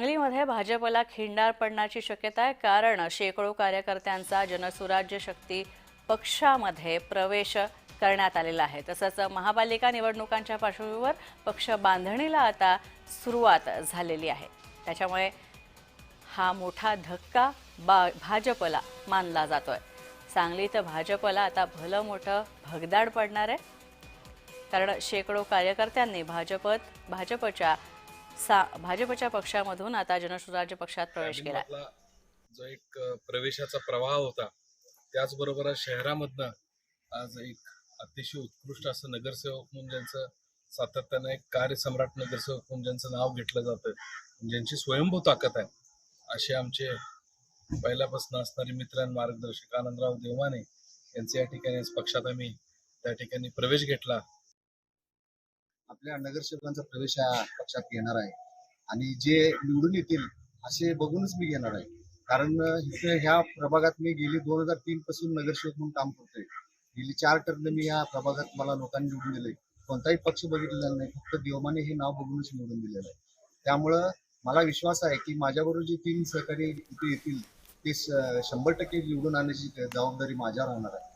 सांगलीमध्ये भाजपला खिंडार पडण्याची शक्यता आहे. कारण शेकडो कार्यकर्त्यांचा जनसुराज्य शक्ती पक्षामध्ये प्रवेश करण्यात आलेला आहे. तसंच महापालिका निवडणुकांच्या पार्श्वभूमीवर पक्ष बांधणीला आता सुरुवात झालेली आहे. त्याच्यामुळे हा मोठा धक्का बा भाजपला मानला जातोय. सांगलीत भाजपला आता भलं मोठं भगदाड पडणार आहे. कारण शेकडो कार्यकर्त्यांनी भाजपत भाजपच्या सा भाजपच्या पक्षामधून आता जनसुराज्य पक्षात प्रवेश केला जो एक प्रवेशाचा प्रवाह होता त्याचबरोबर शहरामधनं आज एक अतिशय उत्कृष्ट असं नगरसेवक म्हणून ज्यांचं सातत्यानं एक कार्यसम्राट नगरसेवक म्हणून ज्यांचं नाव घेतलं जातं ज्यांची स्वयंभू ताकद आहे. असे आमचे पहिल्यापासून असणारे मित्र आणि मार्गदर्शक आनंदराव देवाने यांचे या ठिकाणी पक्षात आम्ही त्या ठिकाणी प्रवेश घेतला. आपल्या नगरसेवकांचा प्रवेश या पक्षात येणार आहे. आणि जे निवडून येतील असे बघूनच मी घेणार आहे. कारण इथे ह्या प्रभागात मी गेली दोन हजार तीन पासून नगरसेवक म्हणून काम करतोय. गेली चार टर्म मी या प्रभागात मला लोकांनी निवडून दिले कोणताही पक्ष बघितलेला नाही. फक्त देवमाने हे नाव बघूनच निवडून दिलेलं आहे. त्यामुळं मला विश्वास आहे की माझ्याबरोबर जे तीन सहकारी इथे येतील ते शंभर टक्के निवडून आणण्याची जबाबदारी माझ्यावर राहणार आहे.